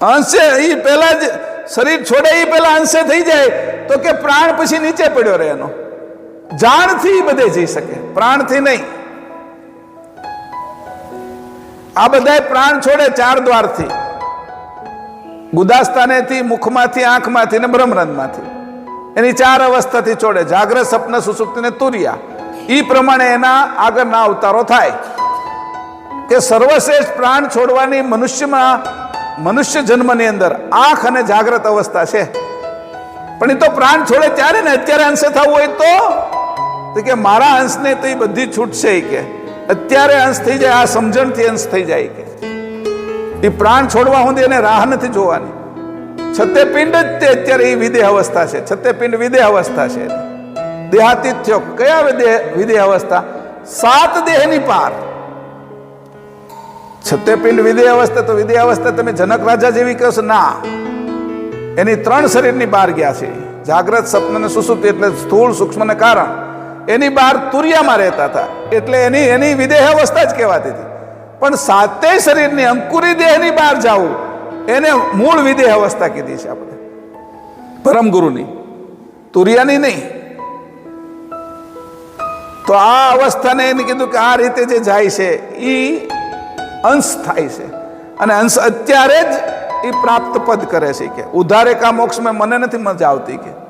અંશે એ પહેલા જ શરીર છોડે એ પહેલા અંશે થઈ જાય, તો કે પ્રાણ પછી નીચે પડ્યો રહે એનો. જાણથી બધે જઈ શકે, પ્રાણથી નહીં. આ બધાય પ્રાણ છોડે ચાર દ્વારથી. ગુદાસ્તાનેથી મુખમાંથી, આંખમાંથી ને બ્રહ્મરંધમાંથી. એની ચાર અવસ્થાથી છોડે, જાગ્રત, સપન, સુસુપ્તિ ને તુરિયા. એ પ્રમાણે એના આગળના અવતારો થાય. કે સર્વશ્રેષ્ઠ પ્રાણ છોડવાની મનુષ્યમાં મનુષ્ય જન્મની અંદર આંખ અને જાગ્રત અવસ્થા છે. પણ એ તો પ્રાણ છોડે ત્યારે ને અત્યારે અંશે થવું હોય તો? કે મારા અંશને તો એ બધી છૂટશે કે. અત્યારે અંશ થઈ જાય, આ સમજણથી અંશ થઈ જાય કે. એ પ્રાણ છોડવા સુધી એને રાહ નથી જોવાની. છતે પિંડ જ તે અત્યારે એ વિદેહ અવસ્થા છે. છતે પિંડ વિદેહ અવસ્થા છે. એની. દેહાતીત થયો. કયા વિદેહ વિદેહ અવસ્થા? સાત દેહની પાર. છતે પિંડ વિદેહ અવસ્થા તો વિદેહ અવસ્થા તમે જનક રાજા જેવી કહો ના. એની ત્રણ શરીરની બહાર ગયા છે. જાગ્રત, સપન અને સુસુપ્તિ એટલે સ્થૂળ, સૂક્ષ્મ ને કારણ. એની બહાર તુરિયામાં રહેતા હતા. એટલે એની એની વિદેહ અવસ્થા જ કહેવાતી હતી. પણ સાતેય શરીરની અંકુરી દેહની બહાર જવું, એને મૂળ વિદેહ અવસ્થા કીધી છે આપણે. પરમ ગુરુની. તુરિયાની નહીં. તો આ અવસ્થાને એને કીધું કે આ રીતે જે જાય છે એ અંશ થાય છે. અને અંશ અત્યારે જ એ પ્રાપ્ત પદ કરે છે કે ઉધારે કા મોક્ષમાં મને નથી મજા આવતી કે.